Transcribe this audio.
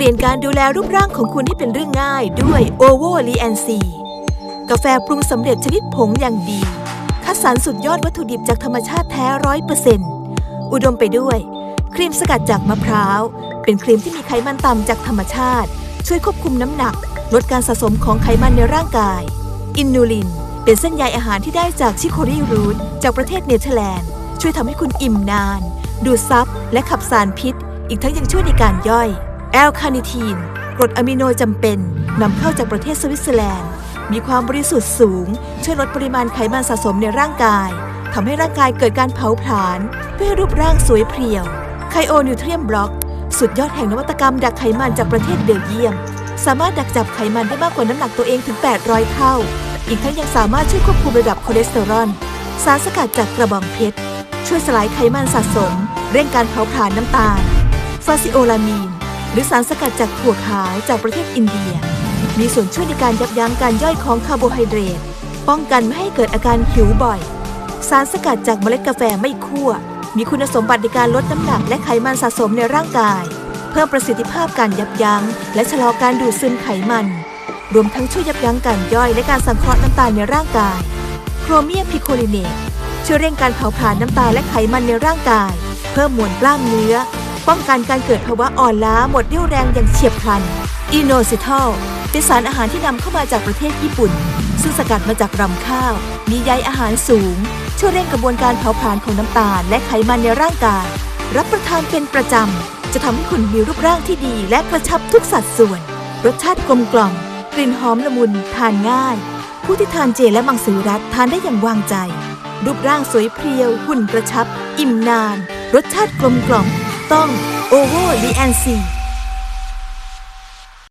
ลี่ยนการดูแลรูปร่างของคุณให้เป็นเรื่องง่ายด้วยโอโวลีแอนซีกาแฟปรุงสำเร็จชนิดผงอย่างดี คัดสรรสุดยอดวัตถุดิบจากธรรมชาติแท้ร้อยเปอร์เซ็นต์อุดมไปด้วย ครีมสกัดจากมะพร้าว เป็นครีมที่มีไขมันต่ำจากธรรมชาติ ช่วยควบคุมน้ำหนัก ลดการสะสมของไขมันในร่างกาย อินูลิน เป็นเส้นใยอาหารที่ได้จากชิโครีรูทจากประเทศเนเธอร์แลนด์ ช่วยทำให้คุณอิ่มนาน ดูดซับและขับสารพิษ อีกทั้งยังช่วยในการย่อย แอลคาเนิทีนกรดอะมิโนจำเป็นนำเข้าจากประเทศสวิตเซอร์แลนด์ มีความบริสุทธิ์สูง ช่วยลดปริมาณไขมันสะสมในร่างกายทำให้ร่างกายเกิดการเผาผลาญเพื่อรูปร่างสวยเพรียวไคโอนิวเทรียมบล็อก สุดยอดแห่งนวัตกรรมดักไขมันจากประเทศเบลเยียม สามารถดักจับไขมันได้มากกว่าน้ำหนักตัวเองถึง 800 เท่า อีกทั้งยังสามารถช่วยควบคุมระดับคอเลสเตอรอลสารสกัดจากกระบองเพชรช่วยสลายไขมันสะสม เร่งการเผาผลาญน้ำตาลฟาซิโอลามีน หรือสารสกัดจากถั่วขาวจากประเทศอินเดีย มีส่วนช่วยในการยับยั้งการย่อยของคาร์โบไฮเดรตป้องกันไม่ให้เกิดอาการหิวบ่อย สารสกัดจากเมล็ดกาแฟไม่คั่ว มีคุณสมบัติในการลดน้ำหนักและไขมันสะสมในร่างกาย เพิ่มประสิทธิภาพการยับยั้ง และชะลอการดูดซึมไขมัน รวมทั้งช่วยยับยั้งการย่อยและการสังเคราะห์น้ำตาลในร่างกาย โครเมียมพิโคลิเนตช่วยเร่งการเผาผลาญน้ำตาลและไขมันในร่างกาย เพิ่มมวลกล้ามเนื้อ ป้องกันการเกิดภาวะอ่อนล้าหมดเรี่ยวแรงอย่างเฉียบพลันอินโนซิทอลเป็นสารอาหารที่นำเข้ามาจากประเทศญี่ปุ่น ซึ่งสกัดมาจากรำข้าว มีใยอาหารสูง ช่วยเร่งกระบวนการเผาผลาญของน้ำตาล และไขมันในร่างกาย รับประทานเป็นประจำ จะทำให้คุณมีรูปร่างที่ดีและกระชับทุกสัดส่วน รสชาติกลมกล่อม กลิ่นหอมละมุน ทานง่าย ผู้ที่ทานเจและมังสวิรัตทานได้อย่างวางใจ รูปร่างสวยเพรียว หุ่นกระชับ อิ่มนาน รสชาติกลมกล่อม ต้องโอโวดีแอนซี